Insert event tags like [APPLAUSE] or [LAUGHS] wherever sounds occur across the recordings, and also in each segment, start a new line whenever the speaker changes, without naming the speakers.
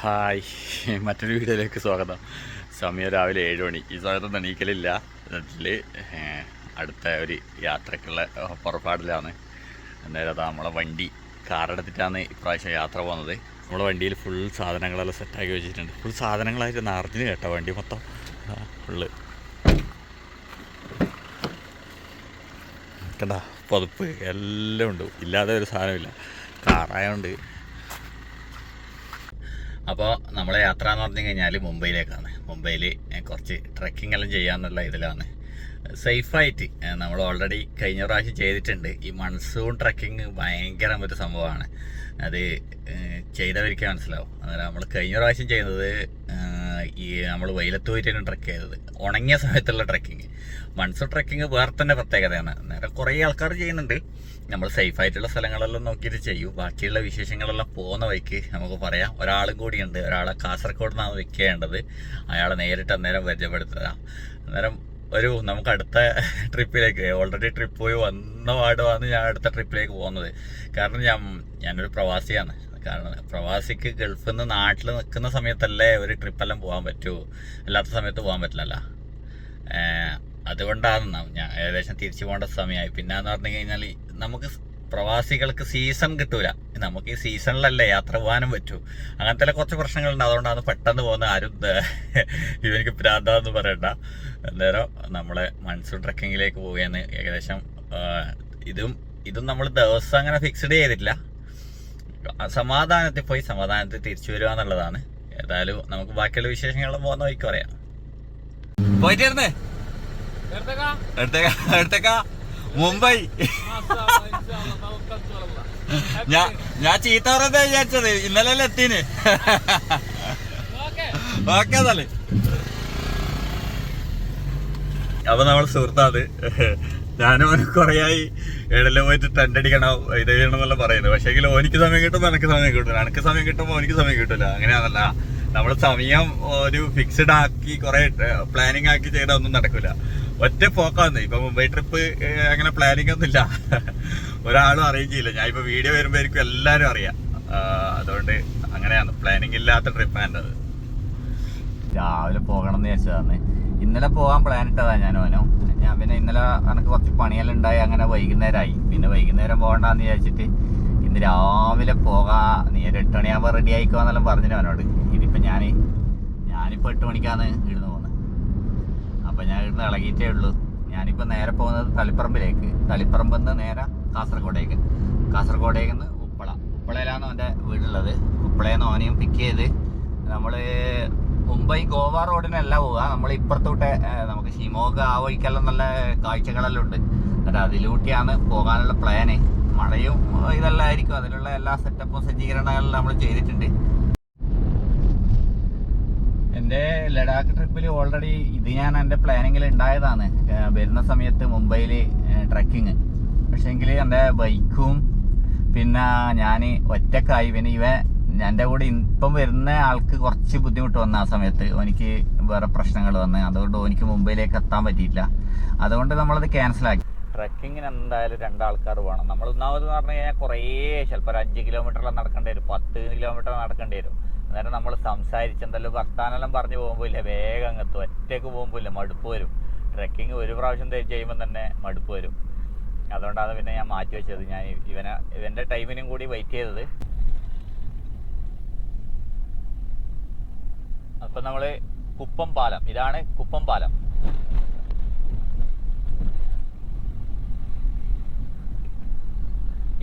Hi. മറ്റൊരു വീഡിയോയിലേക്ക് സ്വാഗതം. സമയം രാവിലെ ഏഴ് മണി. ഈ സമയത്ത് എണീക്കലില്ല. എന്നിട്ടിൽ അടുത്ത ഒരു യാത്രക്കുള്ള പുറപ്പാടിലാണ്. അന്നേരം അതാ നമ്മളെ വണ്ടി കാറെടുത്തിട്ടാണ് ഇപ്രാവശ്യം യാത്ര പോകുന്നത്. നമ്മളെ വണ്ടിയിൽ ഫുൾ സാധനങ്ങളെല്ലാം സെറ്റാക്കി വെച്ചിട്ടുണ്ട്. ഫുൾ സാധനങ്ങളായിട്ട് നിറഞ്ഞു കേട്ടോ വണ്ടി മൊത്തം. ഫുള്ള് കണ്ട പതുപ്പ് എല്ലാം ഉണ്ട്. ഇല്ലാതെ ഒരു സാധനമില്ല കാറായതുകൊണ്ട് അപ്പോൾ നമ്മളെ യാത്ര എന്ന് പറഞ്ഞു കഴിഞ്ഞാൽ മുംബൈയിലേക്കാണ്. മുംബൈയിൽ കുറച്ച് ട്രക്കിംഗ് എല്ലാം ചെയ്യാന്നുള്ള ഇതിലാണ്. സേഫായിട്ട് നമ്മൾ ഓൾറെഡി കഴിഞ്ഞ പ്രാവശ്യം ചെയ്തിട്ടുണ്ട്. ഈ മൺസൂൺ ട്രക്കിംഗ് ഭയങ്കര ഒരു സംഭവമാണ്. അത് ചെയ്തവർക്ക് മനസ്സിലാവും. അന്നേരം നമ്മൾ കഴിഞ്ഞ പ്രാവശ്യം ചെയ്തത് ഈ നമ്മൾ വെയിലത്ത് പോയിട്ടാണ് ട്രക്ക് ചെയ്തത്. ഉണങ്ങിയ സമയത്തുള്ള ട്രക്കിങ് മൺസൂൺ ട്രക്കിങ് വേറെ തന്നെ പ്രത്യേകതയാണ്. നേരെ കുറേ ആൾക്കാർ ചെയ്യുന്നുണ്ട്. നമ്മൾ സേഫ് ആയിട്ടുള്ള സ്ഥലങ്ങളെല്ലാം നോക്കിയിട്ട് ചെയ്യൂ. ബാക്കിയുള്ള വിശേഷങ്ങളെല്ലാം പോകുന്ന വഴിക്ക് നമുക്ക് പറയാം. ഒരാളും കൂടിയുണ്ട്. ഒരാളെ കാസർഗോഡ് നിന്നാണ് വെക്കേണ്ടത് അയാളെ നേരിട്ട് അന്നേരം പരിചയപ്പെടുത്തുക. അന്നേരം ഒരു നമുക്ക് അടുത്ത ട്രിപ്പിലേക്ക് ഓൾറെഡി ട്രിപ്പ് പോയി വന്ന പാടുമാണ് ഞാൻ അടുത്ത ട്രിപ്പിലേക്ക് പോകുന്നത്. കാരണം ഞാൻ ഞാനൊരു പ്രവാസിയാണ്. കാരണം പ്രവാസിക്ക് ഗൾഫിൽ നിന്ന് നാട്ടിൽ നിൽക്കുന്ന സമയത്തല്ലേ ഒരു ട്രിപ്പെല്ലാം പോകാൻ പറ്റൂ. അല്ലാത്ത സമയത്ത് പോകാൻ പറ്റില്ലല്ലോ. ഏഹ് അതുകൊണ്ടാണ് ഞാൻ ഏകദേശം തിരിച്ചു പോകേണ്ട സമയമായി. പിന്നെ എന്ന് പറഞ്ഞു കഴിഞ്ഞാൽ നമുക്ക് പ്രവാസികൾക്ക് സീസൺ കിട്ടൂല. നമുക്ക് ഈ സീസണിലല്ലേ യാത്ര പോകാനും പറ്റൂ. അങ്ങനത്തെ കുറച്ച് പ്രശ്നങ്ങളുണ്ട്. അതുകൊണ്ടാണ് പെട്ടെന്ന് പോകുന്ന ആരും ഇവനിക്ക് പ്രാന്താന്ന് പറയണ്ട. അന്നേരം നമ്മളെ മൺസൂൺ ട്രക്കിങ്ങിലേക്ക് പോവുകയെന്ന് ഏകദേശം ഇതും ഇതും നമ്മൾ ദിവസം അങ്ങനെ ഫിക്സ്ഡ് ചെയ്തിട്ടില്ല. സമാധാനത്തിൽ പോയി സമാധാനത്തിൽ തിരിച്ചു വരിക എന്നുള്ളതാണ്. ഏതായാലും നമുക്ക് ബാക്കിയുള്ള വിശേഷങ്ങളും പോകുന്ന വഴിക്ക് പറയാം. എടുത്തേക്ക. മുംബൈ. ഞാൻ ഞാൻ ചീത്ത പറഞ്ഞാ വിചാരിച്ചത്. ഇന്നലെ എത്തിന്. ഓക്കെ അപ്പൊ നമ്മൾ സുഹൃത്താണ് ഞാനും അവന് കുറേയായി ഇടയിൽ പോയിട്ട് ടെന്റ് അടിക്കണം ഇത് ചെയ്യണം എന്നല്ല പറയുന്നത് പക്ഷേ എങ്കിലും ഓനിക്ക് സമയം കിട്ടുമ്പോൾ എനിക്ക് സമയം കിട്ടില്ല എനിക്ക് സമയം കിട്ടുമ്പോൾ ഓനിക്ക് സമയം കിട്ടില്ല അങ്ങനെയാണല്ല. നമ്മൾ സമയം ഒരു ഫിക്സ്ഡ് ആക്കി കുറെ പ്ലാനിങ് ആക്കി ചെയ്താൽ ഒന്നും നടക്കില്ല ഒറ്റ പോക്കാന്ന്. ഇപ്പൊ മുംബൈ ട്രിപ്പ് അങ്ങനെ പ്ലാനിങ് ഒന്നും ഇല്ല. ഒരാളും അറിയിച്ചില്ല ഞാൻ ഇപ്പൊ വീഡിയോ വരുമ്പോഴായിരിക്കും എല്ലാരും അറിയാം. അതുകൊണ്ട് അങ്ങനെയാണ്. പ്ലാനിങ് ഇല്ലാത്ത ട്രിപ്പ് എന്റെത് രാവിലെ പോകണം എന്ന് വിചാരിച്ചതാണ് ഇന്നലെ പോകാൻ പ്ലാൻ ഇട്ടതാ ഞാൻ ഓനോ ഞാൻ പിന്നെ ഇന്നലെ എനിക്ക് കുറച്ച് പണിയെല്ലാം ഉണ്ടായി അങ്ങനെ വൈകുന്നേരമായി പിന്നെ വൈകുന്നേരം പോകണ്ടെന്ന് വിചാരിച്ചിട്ട് ഇന്ന് രാവിലെ പോകാ. നീ ഒരു എട്ട് മണിയാകുമ്പോൾ റെഡി ആയിക്കോന്നെല്ലാം പറഞ്ഞു അവനോട്. ഇതിപ്പോൾ ഞാൻ ഞാനിപ്പോൾ എട്ട് മണിക്കാണ് ഇടുന്ന് പോകുന്നത് അപ്പോൾ ഞാൻ ഇടുന്ന് ഇളകിയിട്ടേ ഉള്ളൂ. ഞാനിപ്പോൾ നേരെ പോകുന്നത് തളിപ്പറമ്പിലേക്ക്. തളിപ്പറമ്പിൽ നിന്ന് നേരെ കാസർഗോഡേക്ക് കാസർഗോഡേക്ക് നിന്ന് ഉപ്പള. ഉപ്പളയിലാണ് അവന്റെ വീടുള്ളത്. ഉപ്പളയിൽ നിന്ന് ഓനെയും പിക്ക് ചെയ്ത് നമ്മൾ മുംബൈ ഗോവ റോഡിനല്ല പോവുക. നമ്മൾ ഇപ്പുറത്തോട്ട് നമുക്ക് ഷിമോഗ ആ വഴിക്കെല്ലാം നല്ല കാഴ്ചകളെല്ലാം ഉണ്ട്. എന്നിട്ട് അതിലൂട്ടിയാണ് പോകാനുള്ള പ്ലാന് മഴയും ഇതെല്ലാം ആയിരിക്കും. അതിലുള്ള എല്ലാ സെറ്റപ്പും സജ്ജീകരണങ്ങളും നമ്മൾ ചെയ്തിട്ടുണ്ട്. എന്റെ ലഡാക്ക് ട്രിപ്പിൽ ഓൾറെഡി ഇത് ഞാൻ എന്റെ പ്ലാനിങ്ങിൽ ഉണ്ടായതാണ് വരുന്ന സമയത്ത് മുംബൈയിൽ ട്രക്കിങ് പക്ഷേങ്കിൽ എന്റെ ബൈക്കും പിന്നെ ഞാൻ ഒറ്റക്കായി പിന്നെ ഇവ എന്റെ കൂടെ ഇപ്പം വരുന്ന ആൾക്ക് കുറച്ച് ബുദ്ധിമുട്ട് വന്ന ആ സമയത്ത് എനിക്ക് വേറെ പ്രശ്നങ്ങൾ വന്ന്. അതുകൊണ്ട് എനിക്ക് മുംബൈയിലേക്ക് എത്താൻ പറ്റിയില്ല. അതുകൊണ്ട് നമ്മളത് ക്യാൻസലാക്കി ട്രക്കിങ്ങിന് എന്തായാലും രണ്ടാൾക്കാർ വേണം നമ്മൾ ഒന്നാമത് പറഞ്ഞു കഴിഞ്ഞാൽ കുറേ ചിലപ്പോൾ ഒരു അഞ്ച് കിലോമീറ്ററെല്ലാം നടക്കേണ്ടി വരും. പത്ത് കിലോമീറ്റർ നടക്കേണ്ടി വരും. അന്നേരം നമ്മൾ സംസാരിച്ച് എന്തെല്ലാം വർത്താനെല്ലാം പറഞ്ഞു പോകുമ്പോൾ ഇല്ല വേഗം അങ്ങ് എത്തും. ഒറ്റയ്ക്ക് പോകുമ്പോൾ ഇല്ല മടുപ്പ് വരും. ട്രക്കിങ് ഒരു പ്രാവശ്യം ചെയ്യുമ്പോൾ തന്നെ മടുപ്പ് വരും. അതുകൊണ്ടാണ് പിന്നെ ഞാൻ മാറ്റി വെച്ചത്. ഞാൻ ഇവനെ ഇവന്റെ ടൈമിനും കൂടി വെയിറ്റ് ചെയ്തത്. അപ്പം നമ്മൾ കുപ്പം പാലം ഇതാണ് കുപ്പം പാലം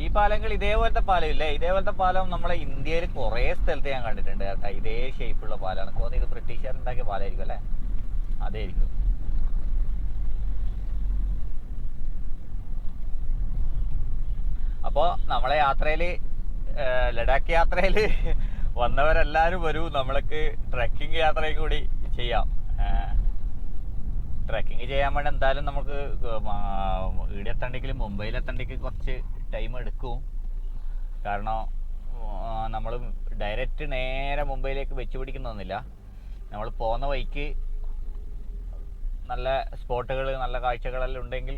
ഈ പാലങ്ങൾ ഇതേപോലത്തെ പാലം ഇല്ലേ ഇതേപോലത്തെ പാലം നമ്മളെ ഇന്ത്യയിൽ കുറേ സ്ഥലത്ത് ഞാൻ കണ്ടിട്ടുണ്ട്. കേട്ടോ ഇതേ ഷേപ്പുള്ള പാലമാണ് തോന്നി ഇത് ബ്രിട്ടീഷുകാർ ഉണ്ടാക്കിയ പാലമായിരിക്കും അല്ലേ? അതേയിരിക്കും. അപ്പോൾ നമ്മളെ യാത്രയിൽ ലഡാക്ക് യാത്രയിൽ വന്നവരെല്ലാവരും വരൂ. നമ്മൾക്ക് ട്രക്കിംഗ് യാത്രയും കൂടി ചെയ്യാം. ട്രക്കിംഗ് ചെയ്യാൻ വേണ്ടി എന്തായാലും നമുക്ക് ഈടെ എത്തണ്ടെങ്കിൽ മുംബൈയിൽ എത്തണ്ടെങ്കിൽ കുറച്ച് ടൈം എടുക്കും. കാരണം നമ്മൾ ഡയറക്റ്റ് നേരെ മുംബൈയിലേക്ക് വെച്ച് പിടിക്കുന്നൊന്നുമില്ല നമ്മൾ പോകുന്ന വഴിക്ക് നല്ല സ്പോട്ടുകൾ നല്ല കാഴ്ചകളെല്ലാം ഉണ്ടെങ്കിൽ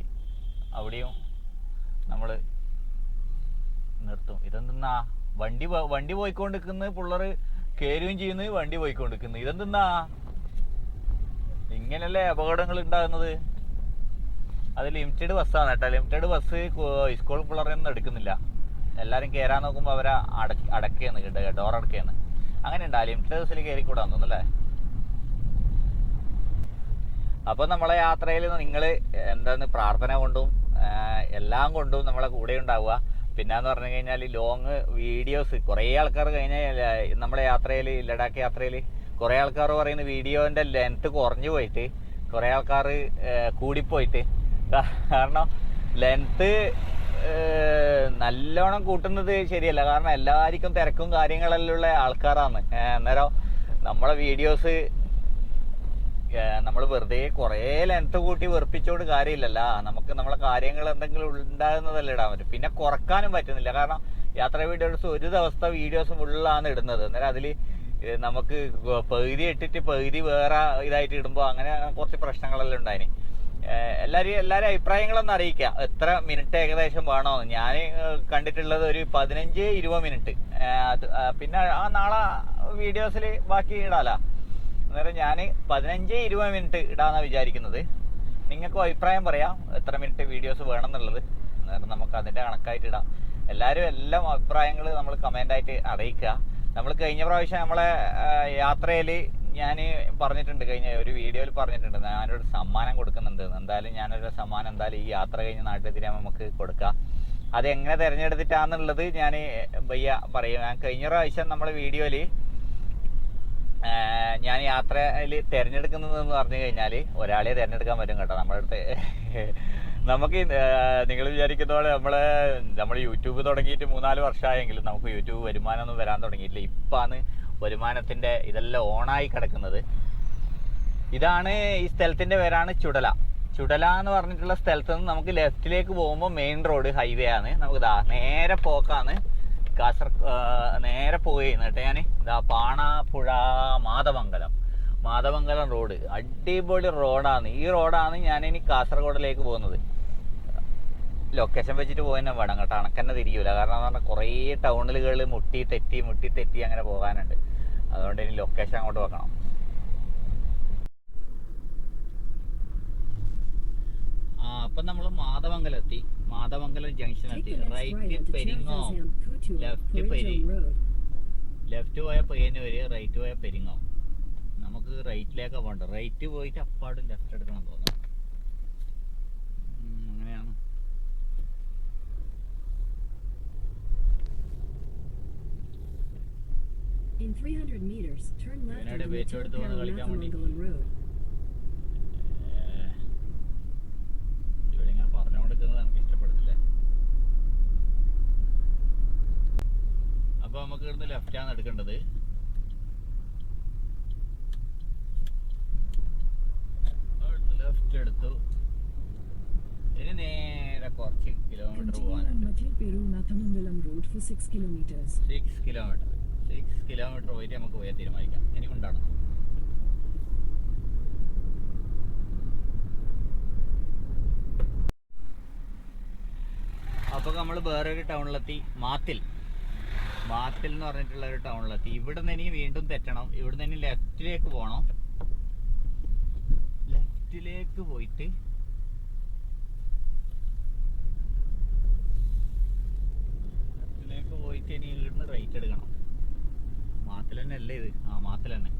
അവിടെയും നമ്മൾ നിർത്തും. ഇതെന്തെന്നാ? വണ്ടി വണ്ടി പോയിക്കൊണ്ടിരിക്കുന്ന പിള്ളേർ കയറുകയും ചെയ്യുന്നു വണ്ടി പോയിക്കൊണ്ടിരിക്കുന്നു. ഇതെന്തെന്നാ? ഇങ്ങനല്ലേ അപകടങ്ങൾ ഉണ്ടാകുന്നത്? അത് ലിമിറ്റഡ് ബസ്സാണ് കേട്ടോ. ലിമിറ്റഡ് ബസ് സ്കൂൾ പിള്ളേരൊന്നും എടുക്കുന്നില്ല. എല്ലാവരും കയറാൻ നോക്കുമ്പോൾ അവരെ അട അടക്കുകയാണ് കേട്ടോ ഡോർ അടക്കുകയാണ് അങ്ങനെ ഉണ്ടാ ലിമിറ്റഡ് ബസ്സിൽ കയറിക്കൂടാന്ന് തോന്നുന്നല്ലേ അപ്പൊ നമ്മളെ യാത്രയിൽ നിങ്ങൾ എന്താണ് പ്രാർത്ഥന കൊണ്ടും എല്ലാം കൊണ്ടും നമ്മളെ കൂടെ ഉണ്ടാവുക. പിന്നെന്ന് പറഞ്ഞു കഴിഞ്ഞാൽ ലോങ് വീഡിയോസ് കുറേ ആൾക്കാർ കഴിഞ്ഞാൽ നമ്മുടെ യാത്രയിൽ ലഡാക്ക് യാത്രയിൽ കുറേ ആൾക്കാർ പറയുന്ന വീഡിയോന്റെ ലെങ്ത് കുറഞ്ഞു പോയിട്ട് കുറേ ആൾക്കാർ കൂടിപ്പോയിട്ട്. കാരണം ലെങ്ത് നല്ലോണം കൂട്ടുന്നത് ശരിയല്ല. കാരണം എല്ലാവർക്കും തിരക്കും കാര്യങ്ങളെല്ലാം ഉള്ള ആൾക്കാരാണ് അന്നേരം നമ്മളെ വീഡിയോസ് നമ്മൾ വെറുതെ കുറേ ലെങ്ത് കൂട്ടി വെറുപ്പിച്ചോണ്ട് കാര്യമില്ലല്ല. നമുക്ക് നമ്മളെ കാര്യങ്ങൾ എന്തെങ്കിലും ഉണ്ടാകുന്നതല്ലേ ഇടാൻ പറ്റും. പിന്നെ കുറക്കാനും പറ്റുന്നില്ല. കാരണം യാത്ര വീഡിയോസ് ഒരു ദിവസത്തെ വീഡിയോസ് ഫുള്ളാണ് ഇടുന്നത്. അന്നേരം അതിൽ നമുക്ക് പകുതി ഇട്ടിട്ട് പകുതി വേറെ ഇതായിട്ട് ഇടുമ്പോൾ അങ്ങനെ കുറച്ച് പ്രശ്നങ്ങളെല്ലാം ഉണ്ടായിന്. എല്ലാവരും എല്ലാവരും അഭിപ്രായങ്ങളൊന്നും അറിയിക്കുക എത്ര മിനിറ്റ് ഏകദേശം വേണമെന്ന് ഞാൻ കണ്ടിട്ടുള്ളത് ഒരു പതിനഞ്ച് ഇരുപത് മിനിറ്റ് പിന്നെ ആ നാളെ വീഡിയോസിൽ ബാക്കി ഇടാല. അന്നേരം ഞാൻ പതിനഞ്ച് ഇരുപത് മിനിറ്റ് ഇടാന്നാണ് വിചാരിക്കുന്നത്. നിങ്ങൾക്കും അഭിപ്രായം പറയാം എത്ര മിനിറ്റ് വീഡിയോസ് വേണം എന്നുള്ളത് അന്നേരം നമുക്ക് അതിന്റെ കണക്കായിട്ട് ഇടാം. എല്ലാവരും എല്ലാം അഭിപ്രായങ്ങൾ നമ്മൾ കമന്റായിട്ട് അറിയിക്കുക. നമ്മൾ കഴിഞ്ഞ പ്രാവശ്യം നമ്മളെ യാത്രയിൽ ഞാൻ പറഞ്ഞിട്ടുണ്ട് കഴിഞ്ഞ ഒരു വീഡിയോയിൽ പറഞ്ഞിട്ടുണ്ട് ഞാനൊരു സമ്മാനം കൊടുക്കുന്നുണ്ട്. എന്തായാലും ഞാനൊരു സമ്മാനം എന്തായാലും ഈ യാത്ര കഴിഞ്ഞ നാട്ടിൽ തിരിയാൻ നമുക്ക് കൊടുക്കാം. അത് എങ്ങനെ തിരഞ്ഞെടുത്തിട്ടാന്നുള്ളത് ഞാൻ ഭയ്യ പറയും. ഞാൻ കഴിഞ്ഞ പ്രാവശ്യം നമ്മളെ വീഡിയോയിൽ ഞാൻ യാത്രയിൽ തിരഞ്ഞെടുക്കുന്നതെന്ന് പറഞ്ഞു കഴിഞ്ഞാൽ ഒരാളെ തിരഞ്ഞെടുക്കാൻ പറ്റും കേട്ടോ നമ്മുടെ നമുക്ക് നിങ്ങൾ വിചാരിക്കുന്ന പോലെ നമ്മളെ നമ്മൾ യൂട്യൂബ് തുടങ്ങിയിട്ട് മൂന്നാൽ വർഷമായെങ്കിലും നമുക്ക് യൂട്യൂബ് വരുമാനമൊന്നും വരാൻ തുടങ്ങിയിട്ടില്ല. ഇപ്പാണ് വരുമാനത്തിന്റെ ഇതെല്ലാം ഓണായി കിടക്കുന്നത്. ഇതാണ് ഈ സ്ഥലത്തിന്റെ പേരാണ് ചുടല. ചുടല എന്ന് പറഞ്ഞിട്ടുള്ള സ്ഥലത്ത് നിന്ന് നമുക്ക് ലെഫ്റ്റിലേക്ക് പോകുമ്പോൾ മെയിൻ റോഡ് ഹൈവേ ആണ്. നമുക്ക് ദാ നേരെ പോക്കാണ്. കാസർ നേരെ പോയി. എന്നിട്ട് ഞാൻ ഇതാ പാണാപ്പുഴ മാതമംഗലം മാതമംഗലം റോഡ്. അടിപൊളി റോഡാണ് ഈ റോഡാണ് ഞാൻ ഇനി കാസർഗോഡിലേക്ക് പോകുന്നത്. ലൊക്കേഷൻ വെച്ചിട്ട് പോയെന്നെ വേണം കേട്ടോ. അണക്കന്നെ തിരിയൂല. കാരണം എന്ന് പറഞ്ഞാൽ കുറേ ടൗണിലുകൾ മുട്ടി തെറ്റി മുട്ടി തെറ്റി അങ്ങനെ പോകാനുണ്ട്. അതുകൊണ്ട് ഇനി ലൊക്കേഷൻ അങ്ങോട്ട് വെക്കണം. ആ അപ്പം നമ്മൾ മാതമംഗലം എത്തി മാതമംഗലം ജംഗ്ഷൻ എത്തി
the
റൈറ്റ് പെരിങ്ങോ ലെഫ്റ്റ്
പെരി.
ലെഫ്റ്റ് പോയ പയ്യന്നൂര് റൈറ്റ് പോയ പെരിങ്ങോ നമുക്ക് റൈറ്റിലേക്കാണ് പോകേണ്ടത് റൈറ്റ് പോയിട്ട് അപ്പാടും ലെഫ്റ്റ് എടുക്കണം തോന്നുന്നു അങ്ങനെയാണ്
In 300 meters, turn left
on
onto
വേണ്ടി.
Mathamagangalam Road.
ഏഹ്, ഇവിടെ ഇങ്ങനെ പറഞ്ഞുകൊടുക്കുന്നത് നമുക്ക് ഇഷ്ടപ്പെടുന്നില്ല അപ്പൊ നമുക്ക് ഇവിടുന്ന് ലെഫ്റ്റ് ആണ് എടുക്കേണ്ടത്. ലെഫ്റ്റ് എടുത്തു. ഇനി നേരെ കുറച്ച് കിലോമീറ്റർ പോകാനുണ്ട്
Madhya Peru Mathamangalam Road 6 kilometers.
Six kilometre six kilometre പോയിട്ട് നമുക്ക് പോയാൽ തീരുമാനിക്കാം. ഇനി കൊണ്ടാണ് അപ്പൊ നമ്മൾ വേറൊരു ടൗണിലെത്തി മാത്തിൽ. മാത്തിൽ എന്ന് പറഞ്ഞിട്ടുള്ള ഒരു ടൗണിലെത്തി ഇവിടെ നിന്ന് ഇനി വീണ്ടും തെറ്റണം. ഇവിടെ നിന്ന് ഇനി ലെഫ്റ്റിലേക്ക് പോകണം ലെഫ്റ്റിലേക്ക് പോയിട്ട് ലെഫ്റ്റിലേക്ക് പോയിട്ട് ഇനി ഇവിടുന്ന് റൈറ്റ് എടുക്കണം. മാത്തിൽ തന്നെ അല്ലേ ഇത്? ആ മാത്തിൽ തന്നെ.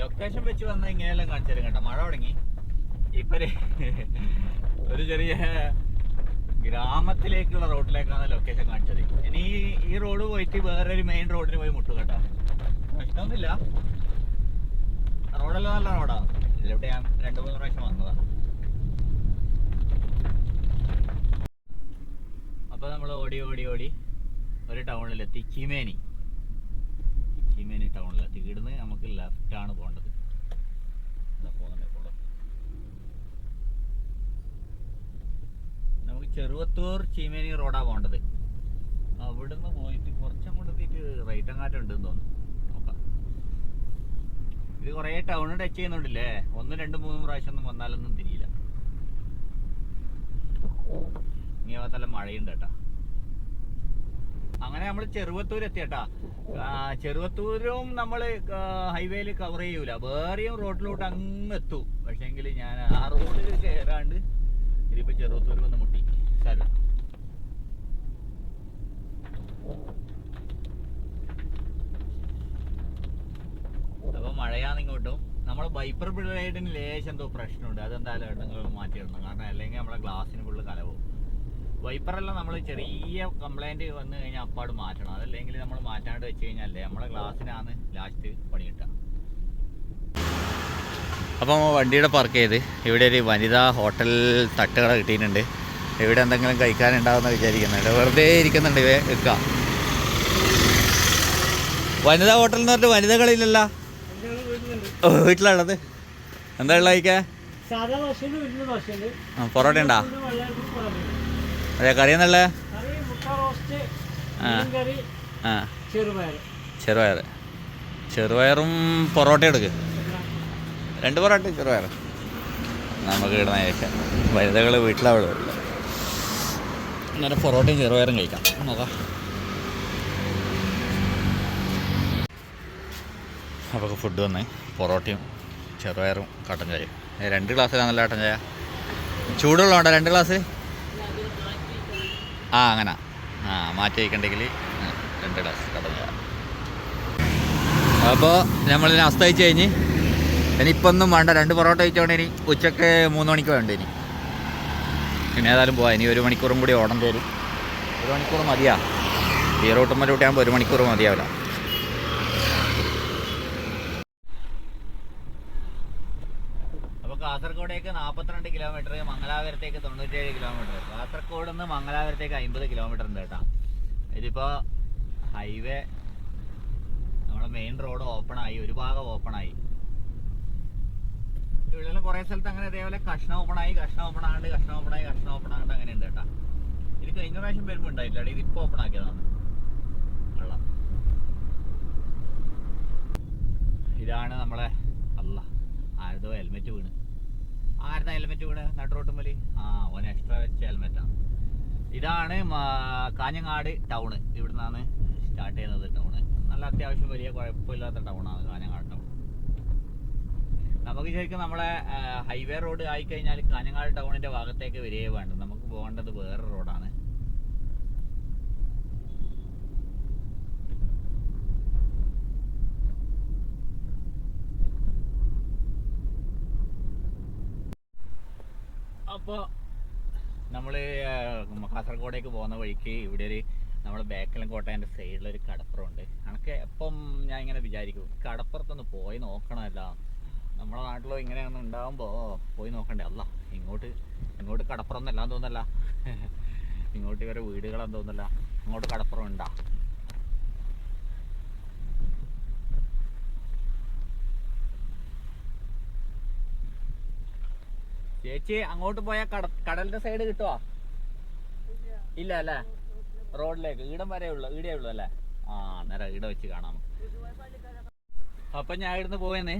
ലൊക്കേഷൻ വെച്ച് വന്നാൽ ഇങ്ങനെയെല്ലാം കാണിച്ചു തരും കേട്ടോ. മഴ തുടങ്ങി. ഇപ്പൊ ഒരു ചെറിയ ഗ്രാമത്തിലേക്കുള്ള റോഡിലേക്കാണ് ലൊക്കേഷൻ കാണിച്ചത്. ഇനി ഈ- റോഡ് പോയിട്ട് വേറൊരു മെയിൻ റോഡിന് പോയി മുട്ടു കേട്ടോ. പ്രശ്നമൊന്നുമില്ല റോഡെല്ലാം നല്ല റോഡാ ഇതിലൂടെ ഞാൻ രണ്ടു മൂന്ന് പ്രാവശ്യം വന്നതാ. അപ്പൊ നമ്മൾ ഓടി ഓടി ഓടി ഒരു ടൗണിലെത്തി ചിമേനി. ചിമേനി ടൗണിലെത്തി ഇവിടുന്ന് നമുക്ക് ലെഫ്റ്റ് ആണ് പോകേണ്ടത് ഇതാ പോകുന്നുണ്ട് ഇപ്പോൾ. നമുക്ക് ചെറുവത്തൂർ ചീമേനി റോഡാ പോകേണ്ടത്. അവിടുന്ന് പോയിട്ട് എത്തിയിട്ട് റൈറ്റ് അങ്ങാറ്റം ഉണ്ടെന്ന് തോന്നുന്നു. നോക്കാം. ഇത് കുറേ ടൗൺ ടച്ച് ചെയ്യുന്നുണ്ടല്ലേ? ഒന്ന് രണ്ട് മൂന്ന് പ്രാവശ്യം ഒന്നും വന്നാലൊന്നും തിരിയില്ല. ഭാഗത്തെല്ലാം മഴയുണ്ട് കേട്ടാ. അങ്ങനെ നമ്മൾ ചെറുവത്തൂർ എത്തിയട്ടാ. ചെറുവത്തൂരും നമ്മൾ ഹൈവേയിൽ കവർ ചെയ്യൂല. വേറെയും റോഡിലോട്ട് അങ്ങ് എത്തും. പക്ഷേങ്കിൽ ഞാൻ ആ റോഡിൽ കയറാണ്ട് ഇതിപ്പോ ചെറുവത്തൂർ വന്ന് മുട്ടി. സ്ഥലം അപ്പൊ മഴയാന്ന് ഇങ്ങോട്ടും നമ്മളെ വൈപ്പർ ബ്ലേഡിന് ലേശം എന്തോ പ്രശ്നമുണ്ട്. അതെന്തായാലും നിങ്ങൾ മാറ്റിയിടണം കാരണം അല്ലെങ്കിൽ നമ്മളെ ഗ്ലാസ്സിന് ഫുള്ള് കലവും. വൈപ്പറെല്ലാം നമ്മൾ ചെറിയ കംപ്ലൈന്റ് വന്നു കഴിഞ്ഞാൽ അപ്പാട് മാറ്റണം. അതല്ലെങ്കിൽ നമ്മൾ മാറ്റാണ്ട് വെച്ച് കഴിഞ്ഞാലേ നമ്മളെ ഗ്ലാസ്സിനാണ് ലാസ്റ്റ് പണി കിട്ടുക. അപ്പം വണ്ടിയുടെ പാർക്ക് ചെയ്ത്. ഇവിടെ ഒരു വനിതാ ഹോട്ടൽ തട്ടുകട കിട്ടിയിട്ടുണ്ട്. ഇവിടെ എന്തെങ്കിലും കഴിക്കാനുണ്ടാവുമെന്ന് വിചാരിക്കുന്നുണ്ട് വെറുതെ ഇരിക്കുന്നുണ്ട് ഇവ വെക്കുക വനിതാ ഹോട്ടൽ എന്ന് പറഞ്ഞിട്ട് വനിതകളില്ലല്ല വീട്ടിലാണത് എന്താ ഉള്ള കഴിക്കാൻ പൊറോട്ട ഉണ്ടോ? അതെ കറി എന്നല്ലേ ആ.
ചെറുപയർ.
ചെറുപയറും പൊറോട്ട എടുക്ക്. രണ്ട് പൊറോട്ട ചെറുപയർ നമുക്ക് ഇടുന്ന കഴിക്കാം. വനിതകൾ വീട്ടിലവിടെ അന്നേരം പൊറോട്ടയും ചെറുപയറും കഴിക്കാം. നോക്കാം. അപ്പോൾ ഫുഡ് വന്നേ. പൊറോട്ടയും ചെറുപയറും കട്ടൻ ചായയും. രണ്ട് ഗ്ലാസ്സിലാണല്ലോ കട്ടൻ ചായ? ചൂടുള്ളതുണ്ടോ രണ്ട് ഗ്ലാസ് ആ അങ്ങനെ. ആ മാറ്റി വയ്ക്കണ്ടെങ്കിൽ രണ്ട് ഗ്ലാസ് കട്ടൻ ചായ. അപ്പോൾ നമ്മളിതിനെ അസ്തയിച്ച് കഴിഞ്ഞ്. ഇനി ഇപ്പം ഒന്നും വേണ്ട. രണ്ട് പൊറോട്ട കഴിച്ചോണ്ട് ഇനി ഉച്ചയ്ക്ക് മൂന്ന് മണിക്ക് വേണ്ട ഇനി പിന്നെ ഏതായാലും പോവാം. ഇനി ഒരു മണിക്കൂറും കൂടി ഓടേണ്ടി വരും ഒരു മണിക്കൂർ മതിയാ. ഈ റൂട്ടുമ്മലൂട്ടി ആകുമ്പോൾ ഒരു മണിക്കൂർ മതിയാവില്ല. കാസർഗോഡേക്ക് നാൽപ്പത്തിരണ്ട് കിലോമീറ്റർ മംഗലാപുരത്തേക്ക് തൊണ്ണൂറ്റേഴ് കിലോമീറ്റർ കാസർഗോഡ് നിന്ന് മംഗലാപുരത്തേക്ക് അമ്പത് കിലോമീറ്റർ ഉണ്ട് കേട്ടോ. ഇതിപ്പോൾ ഹൈവേ നമ്മുടെ മെയിൻ റോഡ് ഓപ്പൺ ആയി ഒരു ഭാഗം ഓപ്പൺ ആയി കുറേ സ്ഥലത്ത് അങ്ങനെ അതേപോലെ കഷ്ണം ഓപ്പൺ ആയി കഷ്ണം ഓപ്പൺ ആണ്ട് കഷ്ണം ഓപ്പൺ ആയി കഷ്ണം ഓപ്പൺ ആണ്ട് അങ്ങനെ ഉണ്ട് കേട്ടാ. ഇത് കഴിഞ്ഞ പ്രാവശ്യം വരുമ്പോൾ ഉണ്ടായിട്ടില്ല ഇത് ഇപ്പോൾ ഓപ്പൺ ആക്കിയതാണ്. ഇതാണ് നമ്മളെ അല്ല ആരുതോ ഹെൽമെറ്റ് വീണ്? ആരുടെ ഹെൽമെറ്റ് വീണ്? നടുറോട്ടുമ്പലി ആ ഓൻ എക്സ്ട്രാ വെച്ച ഹെൽമെറ്റാണ് ഇതാണ് കാഞ്ഞങ്ങാട് ടൗണ് ഇവിടുന്നാണ് സ്റ്റാർട്ട് ചെയ്യുന്നത് ടൗണ് നല്ല അത്യാവശ്യം വലിയ കുഴപ്പമില്ലാത്ത ടൗണാണ് കാഞ്ഞങ്ങാട്. നമുക്ക് ശരിക്കും നമ്മളെ ഹൈവേ റോഡ് ആയിക്കഴിഞ്ഞാൽ കാഞ്ഞങ്ങാട് ടൗണിന്റെ ഭാഗത്തേക്ക് വരികയേ വേണ്ട. നമുക്ക് പോകേണ്ടത് വേറെ റോഡാണ് അപ്പോൾ നമ്മൾ കാസർഗോഡേക്ക് പോകുന്ന വഴിക്ക് ഇവിടെ ഒരു നമ്മുടെ ബേക്കലം കോട്ടയന്റെ സൈഡിലൊരു കടപ്പുറമുണ്ട്. അനക്ക് എപ്പം ഞാൻ ഇങ്ങനെ വിചാരിക്കും കടപ്പുറത്തൊന്ന് പോയി നോക്കണമല്ല. നമ്മുടെ നാട്ടിലോ ഇങ്ങനെയൊന്നും ഉണ്ടാകുമ്പോൾ പോയി നോക്കണ്ടേ. അല്ല ഇങ്ങോട്ട് ഇങ്ങോട്ട് കടപ്പുറം എന്നല്ലാന്ന് തോന്നല്ല [LAUGHS] ഇങ്ങോട്ട് ഇവരെ വീടുകളെന്ന് തോന്നല്ല അങ്ങോട്ട് കടപ്പുറം ഉണ്ടാ. ചേച്ചി അങ്ങോട്ട് പോയാൽ കട കടലിന്റെ സൈഡ് കിട്ടുവാ? ഇല്ല അല്ലേ? റോഡിലേക്ക് ഈടം വരെ ഉള്ളു ഈടേ ഉള്ളു അല്ലേ? ആ അന്നേരം ഈട വെച്ച് കാണാം അപ്പൊ ഞാൻ ഇവിടുന്ന് പോയെന്നേ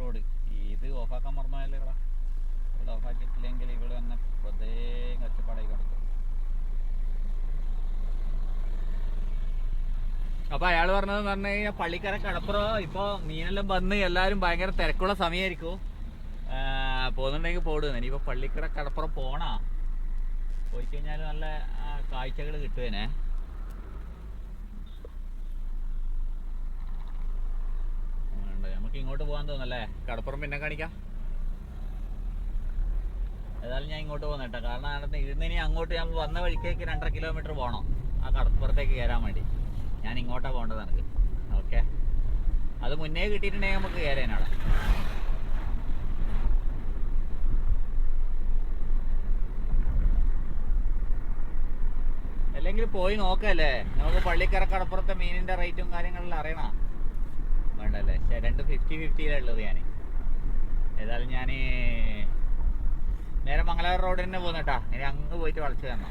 റോഡ് ഇത് ഓഫാക്കാൻ മറന്നാലേ ഇവിടെ. ഇവിടെ ഓഫാക്കിയിട്ടില്ലെങ്കിൽ ഇവിടെ വന്ന വെറുതെ കച്ചപ്പാടായി കൊടുക്കും. അപ്പൊ അയാൾ പറഞ്ഞതെന്ന് പറഞ്ഞു കഴിഞ്ഞാൽ പള്ളിക്കര കടപ്പുറം ഇപ്പൊ മീനെല്ലാം വന്ന് എല്ലാരും ഭയങ്കര തിരക്കുള്ള സമയമായിരിക്കും പോകുന്നുണ്ടെങ്കിൽ പോടുന്നു. ഇനിയിപ്പോ പള്ളിക്കര കടപ്പുറം പോണാ. പോയി കഴിഞ്ഞാൽ നല്ല കാഴ്ചകൾ കിട്ടുവേനെ. നമുക്ക് ഇങ്ങോട്ട് പോകാൻ തോന്നല്ലേ കടപ്പുറം പിന്നെ കാണിക്കാം. ഏതായാലും ഞാൻ ഇങ്ങോട്ട് പോകുന്ന കേട്ടോ കാരണം അവിടെ ഇരുന്ന് ഇനി അങ്ങോട്ട് ഞാൻ വന്ന വഴിക്കേക്ക് രണ്ടര കിലോമീറ്റർ പോകണം ആ കടപ്പുറത്തേക്ക് കയറാൻ വേണ്ടി. ഞാൻ ഇങ്ങോട്ടാണ് പോകേണ്ടത് എനിക്ക് ഓക്കെ? അത് മുന്നേ കിട്ടിയിട്ടുണ്ടെങ്കിൽ നമുക്ക് കയറാനവിടെ. അല്ലെങ്കിൽ പോയി നോക്കല്ലേ. നമുക്ക് പള്ളിക്കര കടപ്പുറത്തെ മീനിന്റെ റേറ്റും കാര്യങ്ങളെല്ലാം അറിയണ. വേണ്ടല്ലേ? രണ്ട് ഫിഫ്റ്റി ഫിഫ്റ്റിയിലുള്ളത് ഞാൻ ഏതായാലും ഞാൻ നേരെ മംഗലാപുരം റോഡ് തന്നെ പോകുന്നട്ടാ ഇനി അങ്ങ് പോയിട്ട് വളച്ചു തരണം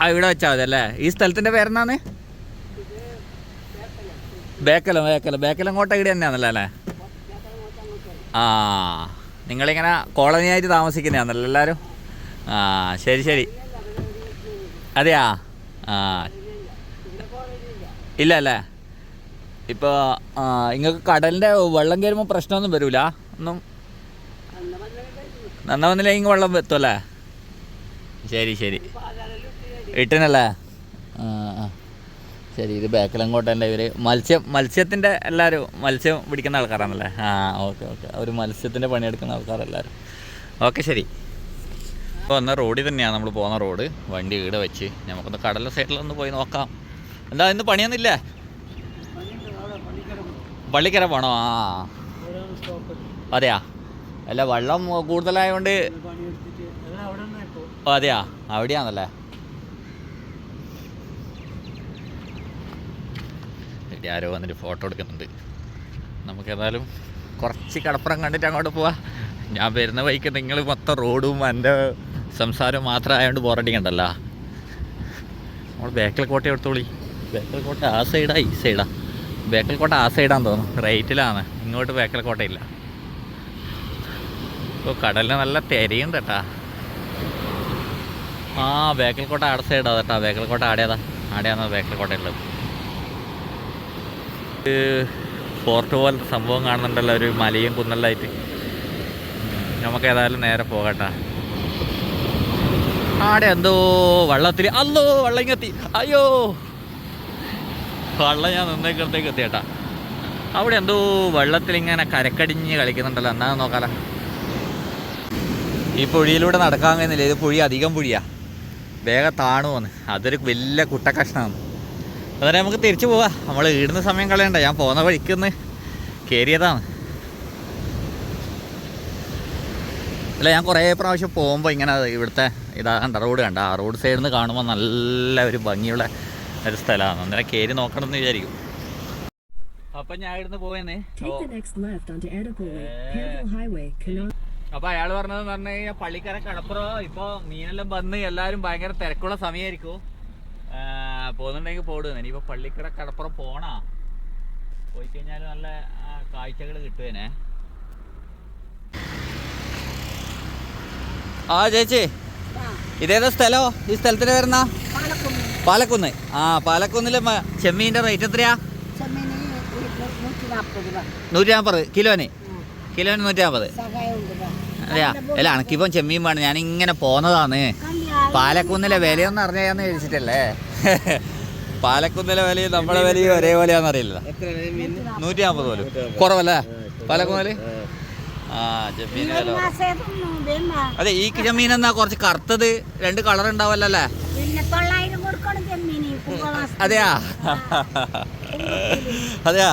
ആ ഇവിടെ വെച്ചാൽ മതി അല്ലേ? ഈ സ്ഥലത്തിന്റെ പേരെന്താണ് ബേക്കലം ബേക്കലം. ബേക്കലം കോട്ട ഇവിടെ തന്നെയാണല്ലോ അല്ലേ? ആ. നിങ്ങളിങ്ങനെ കോളനി ആയിട്ട് താമസിക്കുന്നതാണല്ലോ എല്ലാവരും ആ ശരി ശരി. അതെയാ? ആ. ഇല്ല അല്ലേ? ഇപ്പോൾ നിങ്ങൾക്ക് കടലിന്റെ വെള്ളം കയറുമ്പോൾ പ്രശ്നമൊന്നും വരൂല? ഒന്നും? നന്ന വന്നില്ലെങ്കിൽ വെള്ളം എത്തുമല്ലേ ശരി ശരി. ഇട്ടിനല്ലേ? ശരി ഇത് ബാക്കിലങ്ങോട്ടല്ലേ ഇവർ മത്സ്യം മത്സ്യത്തിന്റെ എല്ലാവരും മത്സ്യം പിടിക്കുന്ന ആൾക്കാരാണല്ലേ? ആ ഓക്കെ ഓക്കെ. ഒരു മത്സ്യത്തിന്റെ പണിയെടുക്കുന്ന ആൾക്കാരെല്ലാവരും. ഓക്കെ ശരി. ഇപ്പോൾ വന്ന റോഡിൽ തന്നെയാണ് നമ്മൾ പോകുന്ന റോഡ്. വണ്ടി ഈടെ വെച്ച് നമുക്കൊന്ന് കടലിന്റെ സൈഡിലൊന്ന് പോയി നോക്കാം. എന്താ ഇന്ന് പണിയൊന്നുമില്ലേ? പള്ളിക്കര പോണോ? ആ. അതെയാ? അല്ല വെള്ളം കൂടുതലായതുകൊണ്ട് അതെയാ? അവിടെയാണല്ലേ? ഇവിടെ ആരോ വന്നിട്ട് ഫോട്ടോ എടുക്കുന്നുണ്ട്. നമുക്ക് ഏതായാലും കുറച്ച് കടപ്പുറം കണ്ടിട്ട് അങ്ങോട്ട് പോവാ. ഞാൻ വരുന്ന വഴിക്ക് നിങ്ങൾ മൊത്തം റോഡും എന്റെ സംസാരവും മാത്രമായതുകൊണ്ട് ബോറടിക്കണ്ടല്ലോ നമ്മൾ ബേക്കൽ കോട്ട എടുത്തോളി. ബേക്കൽ കോട്ട ആ സൈഡാ ഈ സൈഡാ ബേക്കൽ കോട്ട ആ സൈഡാന്ന് തോന്നുന്നു. റൈറ്റിലാണ് ഇങ്ങോട്ട് ബേക്കൽ കോട്ടയില്ല ഇപ്പോൾ കടലിന് നല്ല തിരയുണ്ട് കേട്ടാ ആ ബേക്കൽ കോട്ട ആടെ സൈഡാ കേട്ടാ ബേക്കൽ കോട്ട ആടെയാതാ. ആടെയാണ് ബേക്കൽ കോട്ട ഉള്ളത്. ഫോർട്ട് പോലെ സംഭവം കാണുന്നുണ്ടല്ലോ ഒരു മലയും കുന്നല്ലായിട്ട് നമുക്ക് ഏതായാലും നേരെ പോകട്ടെ. ആടെ എന്തോ വള്ളത്തിൽ അല്ലോ വള്ളം കത്തി അയ്യോ. വള്ളം ഞാൻ നിന്നേക്കടത്തേക്ക് എത്തിയേട്ടാ. അവിടെ എന്തോ വെള്ളത്തിൽ ഇങ്ങനെ കരക്കടിഞ്ഞ് കളിക്കുന്നുണ്ടല്ലോ എന്നാ നോക്കാലോ. ഈ പുഴിയിലൂടെ നടക്കാൻ കഴിയുന്നില്ല ഇത് പുഴി അധികം പുഴിയാ. വേഗം താണു വന്ന് അതൊരു വലിയ കുട്ടക്കഷ്ണമാണ്. അന്നേരം നമുക്ക് തിരിച്ചു പോവാം. നമ്മൾ ഈടുന്ന സമയം കളയണ്ട. ഞാൻ പോകുന്ന വഴിക്കൊന്ന് കയറിയതാണ് അല്ല ഞാൻ കുറേ പ്രാവശ്യം പോകുമ്പോൾ ഇങ്ങനെ ഇവിടുത്തെ ഇതാ കണ്ട റോഡ് കണ്ട? ആ റോഡ് സൈഡിൽ നിന്ന് കാണുമ്പോൾ നല്ല ഒരു ഭംഗിയുള്ള ഒരു സ്ഥലമാണ്. അന്നേരം കയറി നോക്കണം എന്ന് വിചാരിക്കും. അപ്പൊ ഞാൻ ഇവിടുന്ന് പോയെന്നേ. അപ്പൊ അയാൾ പറഞ്ഞതെന്ന് പറഞ്ഞു കഴിഞ്ഞാൽ പള്ളിക്കര കടപ്പുറം. ഇപ്പൊ മീനെല്ലാം വന്ന് എല്ലാരും ഭയങ്കര തിരക്കുള്ള സമയമായിരിക്കും പോകുന്നുണ്ടെങ്കിൽ പോടുന്നു ഇനിയിപ്പോൾ പള്ളിക്കട കടപ്പുറം പോണാ. പോയി കഴിഞ്ഞാൽ നല്ല കാഴ്ചകൾ കിട്ടുവേനെ. ആ ചേച്ചി. ഇതേതാ സ്ഥലോ? ഈ സ്ഥലത്തിന് വരുന്ന പാലക്കുന്ന്. ആ പാലക്കുന്നിൽ ചെമ്മീന്റെ ചെമ്മീന്റെ റേറ്റ് എത്രയാ?
നൂറ്റി നാൽപ്പത്
കിലോന്? കിലോന് നൂറ്റി നാൽപ്പത്. അതെയാ? അല്ല അണക്കിപ്പം ചെമ്മീൻ വേണം. ഞാനിങ്ങനെ
കല്യാണം
പാലക്കുന്നിലെ വിലയൊന്നും അറിഞ്ഞാന്ന് ചോദിച്ചിട്ടല്ലേ? പാലക്കുന്നിലെ വിലയും നമ്മളെ വിലയും ഒരേപോലെയാന്ന് അറിയില്ല നൂറ്റി നാൽപ്പത് പോലും. കുറവല്ലേ? പാലക്കുന്നിൽ ആ. ചെമ്മീൻ വില അതെ ഈ ചെമ്മീൻ എന്നാ കുറച്ച് കറുത്തത് രണ്ട് കളർ ഉണ്ടാവല്ലേ. അതെയാ? അതെയാ?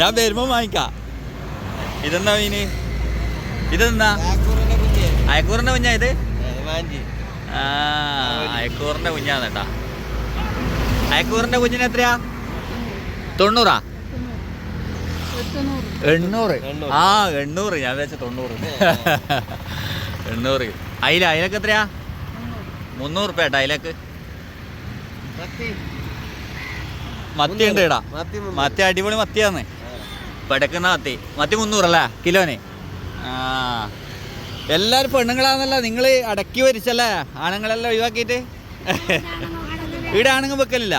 ഞാൻ വരുമ്പോ വാങ്ങിക്കാം. ഇതെന്താ മീന് ഇതെന്താ? അയക്കൂറിന്റെ കുഞ്ഞാ ഇത്? ആ അയക്കൂറിന്റെ കുഞ്ഞാണ് കേട്ടാ അയക്കൂറിന്റെ കുഞ്ഞിന് എത്രയാ? തൊണ്ണൂറാ. എണ്ണൂറ്. ആ എണ്ണൂറ്. ഞാൻ വെച്ച തൊണ്ണൂറ്. [LAUGHS] എണ്ണൂറ്. അയില അയിലക്ക് എത്രയാ? മുന്നൂറ് റുപ്യ കേട്ടോ അയിലക്ക്. മത്തി. ഉണ്ട് ഇടാ മത്തി അടിപൊളി മത്തിയാന്ന് പെടക്കുന്ന മത്തി. മത്തി മുന്നൂറല്ലേ കിലോന്? ആ. എല്ലാരും പെണ്ണുങ്ങളാന്നല്ല നിങ്ങൾ അടക്കി വരിച്ചല്ലേ? ആണുങ്ങളെല്ലാം ഒഴിവാക്കിയിട്ട്? ഇവിടെ ആണുങ്ങൾ വെക്കലില്ല.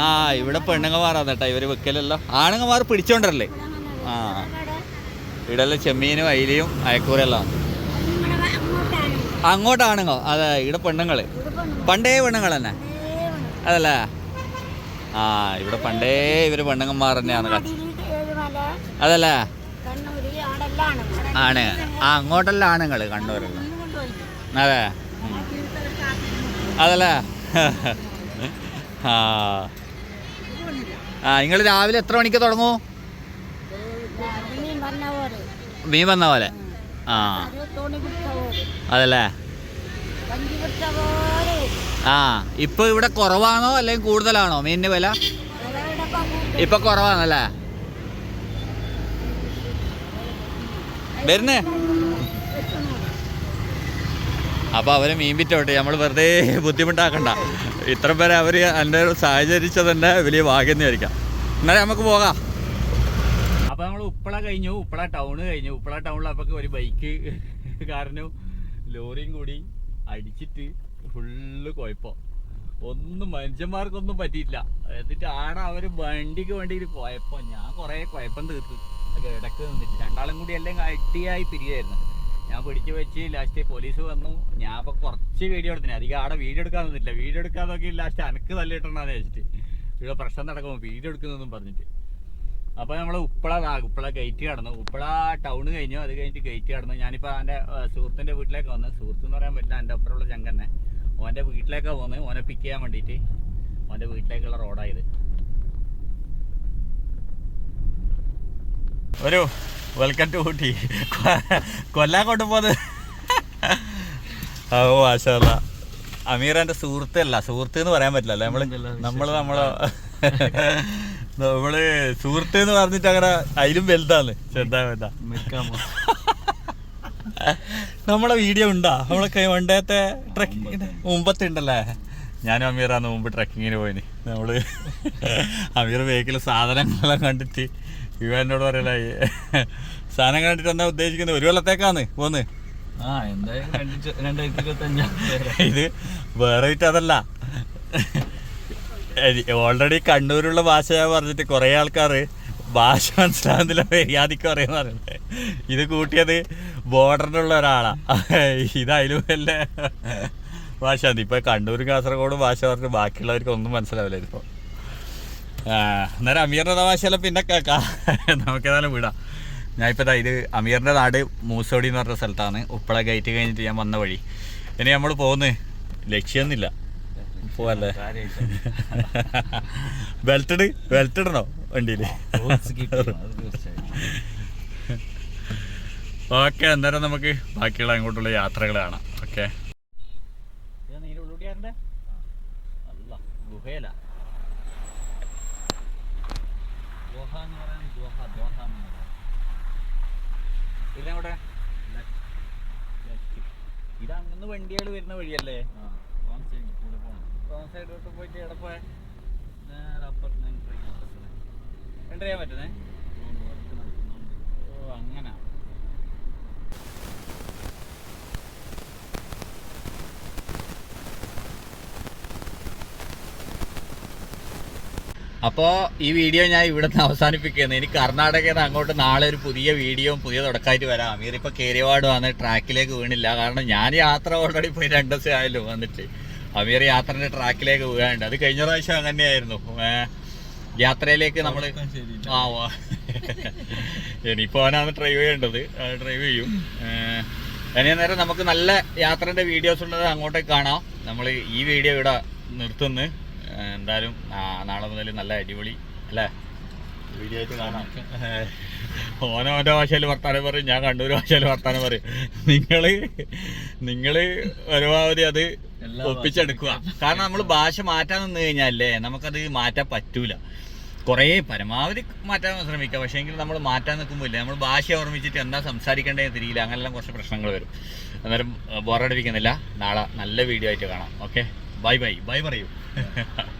ആ ഇവിടെ പെണ്ണുങ്ങന്മാറാന്ന് കേട്ടോ ഇവർ വെക്കലല്ലോ. ആണുങ്ങമാർ പിടിച്ചോണ്ടല്ലേ ആ. ഇവിടെ എല്ലാം ചെമ്മീനും അയിലയും അയക്കൂരെല്ലാം
അങ്ങോട്ടാണ്.
അങ്ങോട്ടാണുങ്ങോ അതെ ഇവിടെ
പെണ്ണുങ്ങൾ.
പണ്ടേ പെണ്ണുങ്ങൾ തന്നെ അതല്ലേ? ആ ഇവിടെ പണ്ടേ ഇവർ പെണ്ണുങ്ങന്മാർ തന്നെയാണ് അതല്ലേ?
ആണ്.
ആ അങ്ങോട്ടല്ല ആണുങ്ങൾ
കണ്ടുവരുന്നത്
അതെ. അതല്ലേ? ആ. ആ നിങ്ങൾ രാവിലെ എത്ര മണിക്ക് തുടങ്ങൂ?
മീൻ വന്ന പോലെ.
ആ. അതല്ലേ? ആ ഇപ്പൊ ഇവിടെ കുറവാണോ അല്ലെങ്കിൽ കൂടുതലാണോ മീനിന് വില? ഇപ്പൊ കുറവാണല്ലേ? വരുന്നേ. അപ്പൊ അവർ മീൻ വിറ്റോട്ടെ. നമ്മൾ വെറുതെ ബുദ്ധിമുട്ടാക്കണ്ട. ഇത്ര പേരെ അവർ എന്റെ സഹചരിച്ചത് വലിയ ഭാഗ്യം വിചാരിക്കാം എന്നാലും നമുക്ക് പോകാം. അപ്പൊ നമ്മൾ ഉപ്പള കഴിഞ്ഞു. ഉപ്പള ടൗൺ കഴിഞ്ഞു. ഉപ്പള ടൗണിൽ അപ്പൊ ഒരു ബൈക്ക് കാരണം ലോറിയും കൂടി അടിച്ചിട്ട് ഫുള്ള് കുഴപ്പം. ഒന്നും മനുഷ്യന്മാർക്കൊന്നും പറ്റിയില്ല എന്നിട്ട് ആടെ അവർ വണ്ടിക്ക് വേണ്ടി കുഴപ്പം. ഞാൻ കൊറേ കുഴപ്പം തീർത്തു. ഇടയ്ക്ക് നിന്നിട്ട്. രണ്ടാളും കൂടി എല്ലാം അടിയായി പിരിയായിരുന്നു. ഞാൻ പിടിച്ചു വെച്ച് ലാസ്റ്റ് പോലീസ് വന്നു. ഞാൻ അപ്പൊ കുറച്ച് വീഡിയോ എടുത്തിന്. അധികം ആടെ വീഡിയോ എടുക്കാൻ നിന്നില്ല വീഡിയോ എടുക്കാൻ നോക്കി ലാസ്റ്റ് അനക്ക് തല്ലിട്ടെന്നാന്ന് വെച്ചിട്ട് ഇവിടെ പ്രശ്നം നടക്കുമ്പോൾ വീഡിയോ എടുക്കുന്നതെന്നും പറഞ്ഞിട്ട്. അപ്പൊ നമ്മൾ ഉപ്പള ഉപ്പള ഗേറ്റ് കടന്നു. ഉപ്പള ടൗൺ കഴിഞ്ഞു. അത് കഴിഞ്ഞിട്ട് ഗേറ്റ് കടന്നു. ഞാനിപ്പോ എന്റെ സുഹൃത്തിന്റെ വീട്ടിലേക്ക് വന്നു. സുഹൃത്ത് എന്ന് പറയാൻ പറ്റില്ല. എന്റെ ഒപ്പമുള്ള ചങ്കന്നെ. ഓന്റെ വീട്ടിലേക്കാ പോകുന്നത് ഓനെ പിക്ക് ചെയ്യാൻ വേണ്ടിയിട്ട്. ഓന്റെ വീട്ടിലേക്കുള്ള റോഡായത് ഒരു വെൽക്കം ടു ഊട്ടി. കൊല്ലാൻ കൊണ്ടുപോകുന്നത് ഓ മാഷല്ല അമീർ എന്റെ സുഹൃത്തല്ല. സുഹൃത്ത് എന്ന് പറയാൻ പറ്റില്ല. നമ്മൾ നമ്മൾ നമ്മൾ നമ്മൾ സുഹൃത്ത് എന്ന് പറഞ്ഞിട്ട് അങ്ങനെ അതിലും വലുതാണ്. ചെന്താ വേണ്ട. നമ്മളെ വീഡിയോ ഉണ്ടാ? നമ്മളെ വണ്ടത്തെ ട്രക്കിങ്ങിന് മുമ്പത്തുണ്ടല്ലേ? ഞാനും അമീറാന്ന് മുമ്പ് ട്രക്കിങ്ങിന് പോയിന്. നമ്മൾ അമീർ വെഹിക്കിൾ സാധനങ്ങളെല്ലാം കണ്ടിട്ട് ഇവ എന്നോട് പറയലായി സാധനം കണ്ടിട്ട് എന്താ ഉദ്ദേശിക്കുന്നത്? ഒരു കൊല്ലത്തേക്കാന്ന് പോന്ന്. ഇത് വേറെ അതല്ല. ഓൾറെഡി കണ്ണൂരുള്ള ഭാഷ പറഞ്ഞിട്ട് കുറെ ആൾക്കാർ ഭാഷ മനസ്സിലാകുന്നില്ല മര്യാദയ്ക്ക് പറയുന്ന പറയുന്നത് ഇത് കൂട്ടിയത് ബോർഡറിലുള്ള ഒരാളാ. ഇത് അതിലും വല്ല ഭാഷ. ഇപ്പൊ കണ്ണൂർ കാസർഗോഡ് ഭാഷ പറഞ്ഞിട്ട് ബാക്കിയുള്ളവർക്ക് ഒന്നും മനസ്സിലാവില്ല ഇപ്പൊ അന്നേരം അമീറിന്റെ ഭാഷയെല്ലാം പിന്നെ കേൾക്കാം നമുക്കേതായാലും വിടാം. ഞാൻ ഇപ്പൊ ഇത് അമീറിന്റെ നാട് മൂസോടി എന്ന് പറഞ്ഞ സ്ഥലത്താണ്. ഉപ്പള ഗേറ്റ് കഴിഞ്ഞിട്ട് ഞാൻ വന്ന വഴി. ഇനി നമ്മൾ പോകുന്നത് ലക്ഷ്യമൊന്നുമില്ല പോവല്ലേ? ബെൽറ്റഡ് ബെൽറ്റ് ഇടണോ വണ്ടിയിൽ ഓക്കെ അന്നേരം നമുക്ക് ബാക്കിയുള്ള അങ്ങോട്ടുള്ള യാത്രകൾ കാണാം. ഓക്കെ? ഗുഹയില ഗുഹ എന്ന് പറയാൻ ദോഹ ദോഹ പിന്നെ അവിടെ ഇത് അങ്ങനെ വണ്ടികൾ വരുന്ന വഴിയല്ലേ റോങ് സൈഡിലോട്ട് പോയിട്ട് എവിടെ പോയ? എന്റർ ചെയ്യാൻ പറ്റുന്നേ. ഓ അങ്ങനെ. അപ്പോൾ ഈ വീഡിയോ ഞാൻ ഇവിടെ നിന്ന് അവസാനിപ്പിക്കുന്നത് ഇനി കർണാടകയിൽ നിന്ന് അങ്ങോട്ട് നാളെ ഒരു പുതിയ വീഡിയോയും പുതിയ തുടക്കമായിട്ട് വരാം. അമീർ ഇപ്പോൾ കേരിവാട് വന്ന് ട്രാക്കിലേക്ക് വീണില്ല. കാരണം ഞാൻ യാത്ര ഓൾറെഡി പോയി രണ്ട് ദിവസം ആയല്ലോ വന്നിട്ട്. അമീർ യാത്രന്റെ ട്രാക്കിലേക്ക് വീഴാണ്ട്. അത് കഴിഞ്ഞ പ്രാവശ്യം അങ്ങനെയായിരുന്നു. യാത്രയിലേക്ക് നമ്മൾ ആ വാ. ഇനിയിപ്പോൾ അവനാണ് ഡ്രൈവ് ചെയ്യേണ്ടത്. ഡ്രൈവ് ചെയ്യും. അതിനെ നേരം നമുക്ക് നല്ല യാത്രേന്റെ വീഡിയോസ് ഉള്ളത് അങ്ങോട്ടേക്ക് കാണാം. നമ്മൾ ഈ വീഡിയോ ഇവിടെ നിർത്തുന്നു. എന്തായാലും നാളെ മുതൽ നല്ല അടിപൊളി അല്ലേ? വീഡിയോ ആയിട്ട് കാണാം. ഓനോ ഓന്റെ ഭാഷയിൽ വർത്താനം പറയും ഞാൻ കണ്ണൂർ ഭാഷയിൽ വർത്താനം പറയും. നിങ്ങൾ നിങ്ങൾ പരമാവധി അത് ഒപ്പിച്ചെടുക്കുക. കാരണം നമ്മൾ ഭാഷ മാറ്റാൻ നിന്ന് കഴിഞ്ഞാലേ നമുക്കത് മാറ്റാൻ പറ്റൂല. കുറേ പരമാവധി മാറ്റാൻ ശ്രമിക്കാം. പക്ഷേ എങ്കിലും നമ്മൾ മാറ്റാൻ നിൽക്കുമ്പോൾ ഇല്ല നമ്മൾ ഭാഷ ഓർമ്മിച്ചിട്ട് എന്താ സംസാരിക്കേണ്ടതെന്ന് തിരിയില്ല. അങ്ങനെല്ലാം കുറച്ച് പ്രശ്നങ്ങൾ വരും. അന്നേരം ബോറടിപ്പിക്കുന്നില്ല നാളെ നല്ല വീഡിയോ ആയിട്ട് കാണാം. ഓക്കെ? バイバイバイバレよ。[LAUGHS]